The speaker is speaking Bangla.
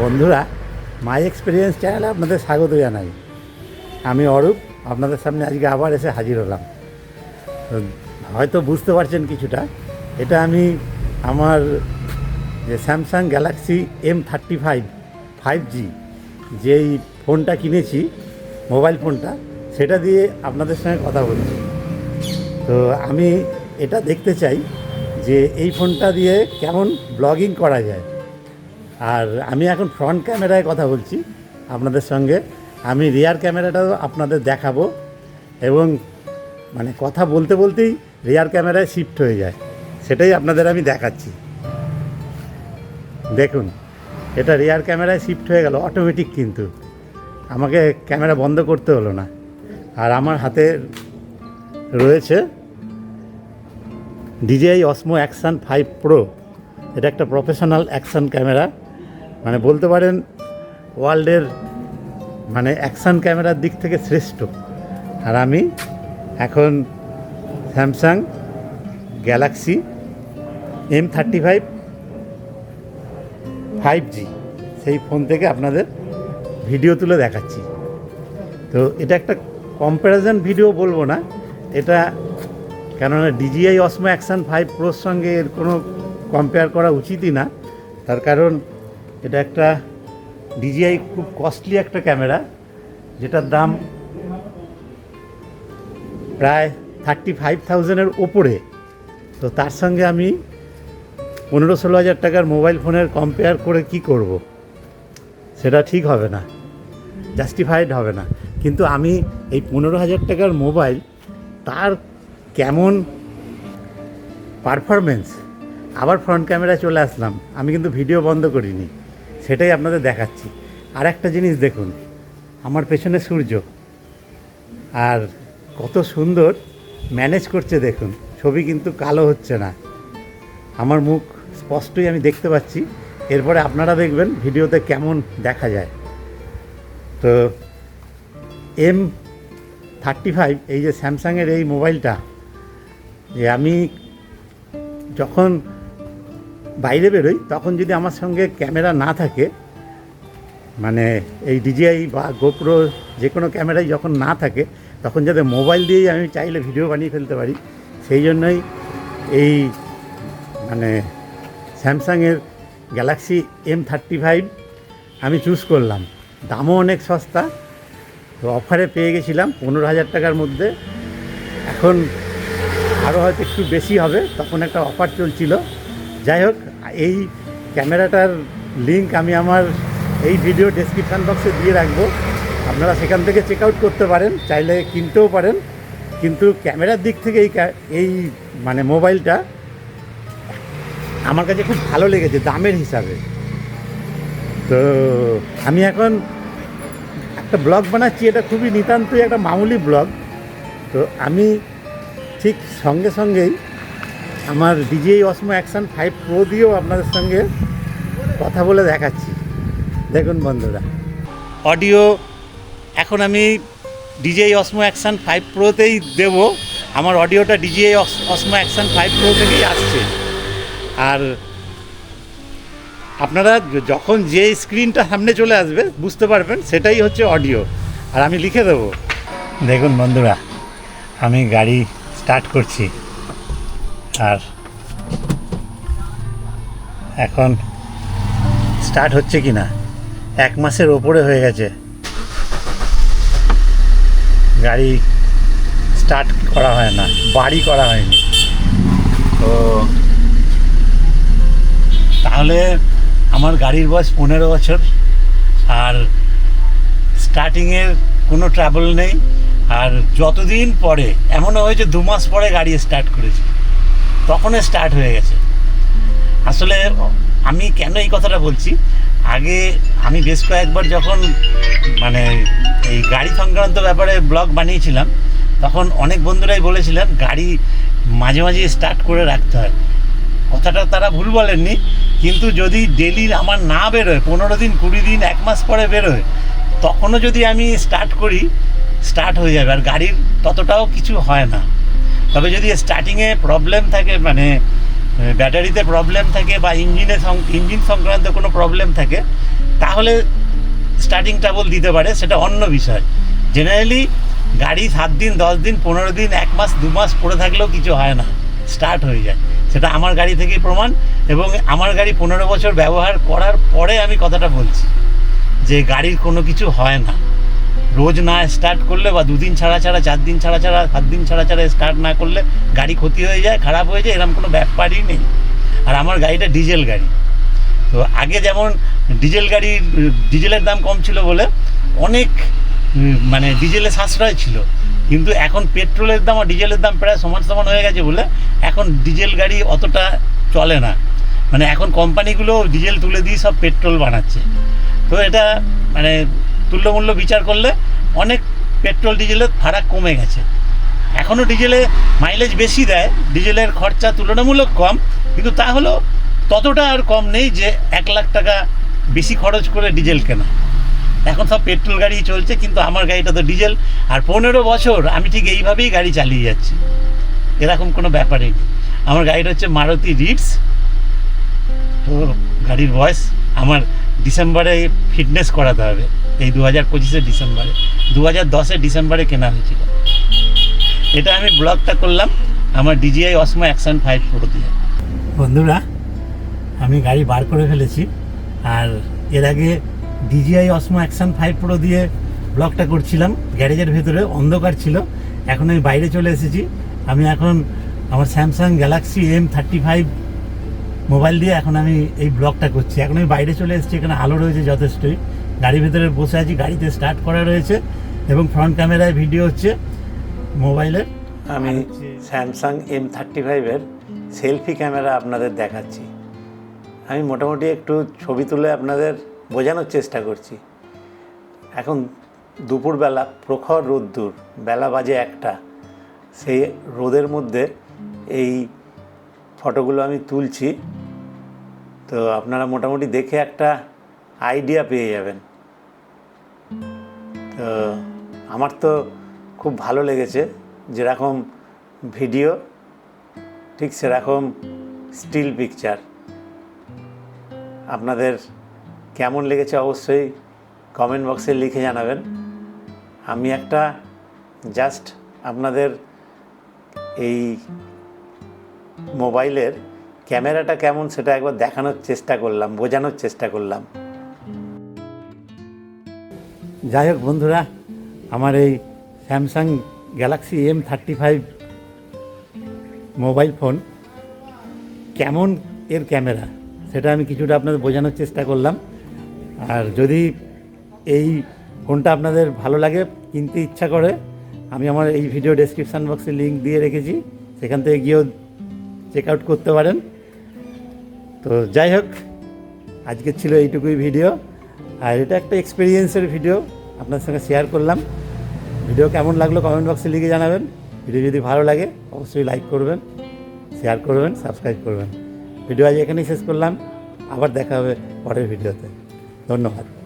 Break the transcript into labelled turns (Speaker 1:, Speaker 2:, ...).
Speaker 1: বন্ধুরা মাই এক্সপিরিয়েন্স চ্যানেলে আপনাদের স্বাগত জানাই। আমি অরূপ, আপনাদের সামনে আজকে আবার এসে হাজির হলাম। হয়তো বুঝতে পারছেন কিছুটা, এটা আমি আমার যে Samsung Galaxy M thirty five five G যেই ফোনটা কিনেছি মোবাইল ফোনটা, সেটা দিয়ে আপনাদের সঙ্গে কথা বলছি। তো আমি এটা দেখতে চাই যে এই ফোনটা দিয়ে কেমন ব্লগিং করা যায়। আর আমি এখন ফ্রন্ট ক্যামেরায় কথা বলছি আপনাদের সঙ্গে। আমি রিয়ার ক্যামেরাটাও আপনাদের দেখাবো এবং মানে কথা বলতে বলতেই রিয়ার ক্যামেরায় শিফট হয়ে যায়। সেটাই আপনাদের আমি দেখাচ্ছি। দেখুন, এটা রিয়ার ক্যামেরায় শিফট হয়ে গেল অটোমেটিক কিন্তু। আমাকে ক্যামেরা বন্ধ করতে হলো না। আর আমার হাতে রয়েছে DJI Osmo Action five pro এটা একটা প্রফেশনাল অ্যাকশান ক্যামেরা মানে বলতে পারেন ওয়ার্ল্ডের মানে অ্যাকশান ক্যামেরার দিক থেকে শ্রেষ্ঠ। আর আমি এখন Samsung Galaxy M thirty five five G, সেই ফোন থেকে আপনাদের ভিডিও তুলে দেখাচ্ছি। তো এটা একটা কম্প্যারিজন ভিডিও বলব না, এটা কেননা ডিজিআই অসমো অ্যাকশান ফাইভ প্রোর সঙ্গে এর কোনো কম্পেয়ার করা উচিতই না। তার কারণ এটা একটা ডিজিআই খুব কস্টলি একটা ক্যামেরা, যেটার দাম প্রায় থার্টি ফাইভ থাউজেন্ডের ওপরে তো তার সঙ্গে আমি পনেরো ষোলো হাজার টাকার মোবাইল ফোনের কম্পেয়ার করে কি করব। সেটা ঠিক হবে না জাস্টিফাইড হবে না। কিন্তু আমি এই পনেরো হাজার টাকার মোবাইল তার কেমন পারফরমেন্স আবার ফ্রন্ট ক্যামেরায় চলে আসলাম। আমি কিন্তু ভিডিও বন্ধ করিনি। সেটাই আপনাদের দেখাচ্ছি। আর একটা জিনিস দেখুন, আমার পেছনে সূর্য। আর কত সুন্দর ম্যানেজ করছে দেখুন, ছবি কিন্তু কালো হচ্ছে না। আমার মুখ স্পষ্টই আমি দেখতে পাচ্ছি, এরপরে আপনারা দেখবেন ভিডিওতে কেমন দেখা যায়। তো এম থার্টি ফাইভ, এই যে স্যামসাংয়ের এই মোবাইলটা, যে আমি যখন বাইরে বেরোই, তখন যদি আমার সঙ্গে ক্যামেরা না থাকে মানে এই ডিজিআই বা গোপ্রো যে কোনো ক্যামেরাই যখন না থাকে, তখন যাতে মোবাইল দিয়েই আমি চাইলে ভিডিও বানিয়ে ফেলতে পারি। সেই জন্যই এই মানে স্যামসাংয়ের গ্যালাক্সি এম থার্টি ফাইভ আমি চুজ করলাম। দামও অনেক সস্তা, তো অফারে পেয়ে গেছিলাম পনেরো হাজার টাকার মধ্যে। এখন আরও হয়তো একটু বেশি হবে, তখন একটা অফার চলছিল। যাই হোক, এই ক্যামেরাটার লিঙ্ক আমি আমার এই ভিডিও ডেসক্রিপশান বক্সে দিয়ে রাখব। আপনারা সেখান থেকে চেক আউট করতে পারেন, চাইলে কিনতেও পারেন। কিন্তু ক্যামেরার দিক থেকে এই এই মানে মোবাইলটা আমার কাছে খুব ভালো লেগেছে, দামের হিসাবে। তো আমি এখন একটা ব্লগ বানাচ্ছি, এটা খুবই নিতান্তই একটা মামুলি ব্লগ। তো আমি ঠিক সঙ্গে সঙ্গেই আমার DJI Osmo Action five pro দিয়েও আপনাদের সঙ্গে কথা বলে দেখাচ্ছি। দেখুন বন্ধুরা। অডিও এখন আমি ডিজিআই অসমো অ্যাকশান ফাইভ প্রোতেই দেব। আমার অডিওটা DJI Osmo Action five pro থেকেই আসছে। আর আপনারা যখন যে স্ক্রিনটা সামনে চলে আসবে, বুঝতে পারবেন, সেটাই হচ্ছে অডিও আর আমি লিখে দেবো। দেখুন বন্ধুরা, আমি গাড়ি স্টার্ট করছি। আর এখন স্টার্ট হচ্ছে কি না এক মাসের ওপরে হয়ে গেছে। গাড়ি স্টার্ট করা হয় না, বাড়ি করা হয়নি। তো তাহলে আমার গাড়ির বয়স পনেরো বছর, আর স্টার্টিংয়ের কোনো ট্রাভেল নেই। আর যতদিন পরে, এমনও হয়েছে দু মাস পরে গাড়ি স্টার্ট করেছি। তখনই স্টার্ট হয়ে গেছে। আসলে আমি কেন এই কথাটা বলছি? আগে আমি বেশ কয়েকবার যখন মানে এই গাড়ি সংক্রান্ত ব্যাপারে ব্লগ বানিয়েছিলাম, তখন অনেক বন্ধুরাই বলেছিলেন, গাড়ি মাঝে মাঝে স্টার্ট করে রাখতে হয়। কথাটা তারা ভুল বলেননি, কিন্তু যদি ডেলি আমার না বেরোয়, পনেরো দিন, কুড়ি দিন, এক মাস পরে বেরোয়, তখনও যদি আমি স্টার্ট করি স্টার্ট হয়ে যাবে। আর গাড়ির ততটাও কিছু হয় না। তবে যদি স্টার্টিংয়ে প্রবলেম থাকে মানে ব্যাটারিতে প্রবলেম থাকে বা ইঞ্জিনে ইঞ্জিন সংক্রান্ত কোনো প্রবলেম থাকে, তাহলে স্টার্টিং ট্রাবল দিতে পারে, সেটা অন্য বিষয়। জেনারেলি গাড়ি সাত দিন, দশ দিন, পনেরো দিন, এক মাস, দু মাস পড়ে থাকলেও কিছু হয় না স্টার্ট হয়ে যায়। সেটা আমার গাড়ি থেকেই প্রমাণ এবং আমার গাড়ি পনেরো বছর ব্যবহার করার পরে আমি কথাটা বলছি, যে গাড়ির কোনো কিছু হয় না। রোজ না স্টার্ট করলে বা দুদিন ছাড়া ছাড়া, চার দিন ছাড়া ছাড়া, সাত দিন ছাড়া ছাড়া স্টার্ট না করলে গাড়ি ক্ষতি হয়ে যায়, খারাপ হয়ে যায় এরকম কোনো ব্যাপারই নেই। আর আমার গাড়িটা ডিজেল গাড়ি। তো আগে যেমন ডিজেল গাড়ির ডিজেলের দাম কম ছিল বলে অনেক মানে ডিজেলে সাশ্রয় ছিল। কিন্তু এখন পেট্রোলের দাম আর ডিজেলের দাম প্রায় সমান সমান হয়ে গেছে বলে এখন ডিজেল গাড়ি অতটা চলে না। মানে এখন কোম্পানিগুলো ডিজেল তুলে দিয়ে সব পেট্রোল বানাচ্ছে। তো এটা মানে তুল্যমূল্য বিচার করলে অনেক পেট্রোল, ডিজেলের ফারাক কমে গেছে। এখনও ডিজেলে মাইলেজ বেশি দেয়, ডিজেলের খরচা তুলনামূলক কম, কিন্তু তা হলেও ততটা আর কম নেই যে এক লাখ টাকা বেশি খরচ করে ডিজেল কেনা। এখন সব পেট্রোল গাড়ি চলছে, কিন্তু আমার গাড়িটা তো ডিজেল, আর পনেরো বছর আমি ঠিক এইভাবেই গাড়ি চালিয়ে যাচ্ছি। এরকম কোনো ব্যাপারই নেই। আমার গাড়িটা হচ্ছে মারুতি রিটস তো গাড়ির বয়স আমার ডিসেম্বরে ফিটনেস করাতে হবে। এই দু হাজার পঁচিশে ডিসেম্বরে। দু হাজার দশে ডিসেম্বরে কেনা হয়েছিল। এটা আমি ব্লগটা করলাম। আমার DJI Osmo Action five Pro দিয়ে। বন্ধুরা, আমি গাড়ি বার করে ফেলেছি। আর এর আগে DJI Osmo Action five Pro দিয়ে ব্লগটা করছিলাম। গ্যারেজের ভেতরে অন্ধকার ছিল। এখন আমি বাইরে চলে এসেছি। আমি এখন আমার Samsung Galaxy M thirty five mobile দিয়ে এখন আমি এই ব্লগটা করছি। এখন আমি বাইরে চলে এসেছি এখানে আলো রয়েছে যথেষ্টই। গাড়ির ভেতরে বসে আছি গাড়িতে স্টার্ট করা রয়েছে এবং ফ্রন্ট ক্যামেরায় ভিডিও হচ্ছে মোবাইলের আমি স্যামসাং এম থার্টি ফাইভের সেলফি ক্যামেরা আপনাদের দেখাচ্ছি। আমি মোটামুটি একটু ছবি তুলে আপনাদের বোঝানোর চেষ্টা করছি। এখন দুপুরবেলা প্রখর রোদ্দুর বেলা বাজে একটা। সেই রোদের মধ্যে এই ফটোগুলো আমি তুলছি। তো আপনারা মোটামুটি দেখে একটা আইডিয়া পেয়ে যাবেন। তো আমার তো খুব ভালো লেগেছে যেরকম ভিডিও ঠিক সেরকম স্টিল পিকচার আপনাদের কেমন লেগেছে অবশ্যই কমেন্ট বক্সে লিখে জানাবেন। আমি একটা জাস্ট আপনাদের এই মোবাইলের ক্যামেরাটা কেমন সেটা একবার দেখানোর চেষ্টা করলাম, বোঝানোর চেষ্টা করলাম। যাই হোক বন্ধুরা, আমার এই Samsung Galaxy M thirty five mobile phone কেমন এর ক্যামেরা সেটা আমি কিছুটা আপনাদের বোঝানোর চেষ্টা করলাম। আর যদি এই ফোনটা আপনাদের ভালো লাগে, কিনতে ইচ্ছা করে, আমি আমার এই ভিডিও ডেসক্রিপশান বক্সে লিঙ্ক দিয়ে রেখেছি, সেখান থেকে গিয়েও চেক আউট করতে পারেন। তো যাই হোক, আজকে ছিল এইটুকুই ভিডিও। আর এটা একটা এক্সপিরিয়েন্সের ভিডিও, আপনার সঙ্গে শেয়ার করলাম। ভিডিও কেমন লাগল কমেন্ট বক্সে লিখে জানাবেন। ভিডিও যদি ভালো লাগে, অবশ্যই লাইক করবেন শেয়ার করবেন সাবস্ক্রাইব করবেন। ভিডিও আজ এখানেই শেষ করলাম। আবার দেখা হবে পরের ভিডিওতে। ধন্যবাদ।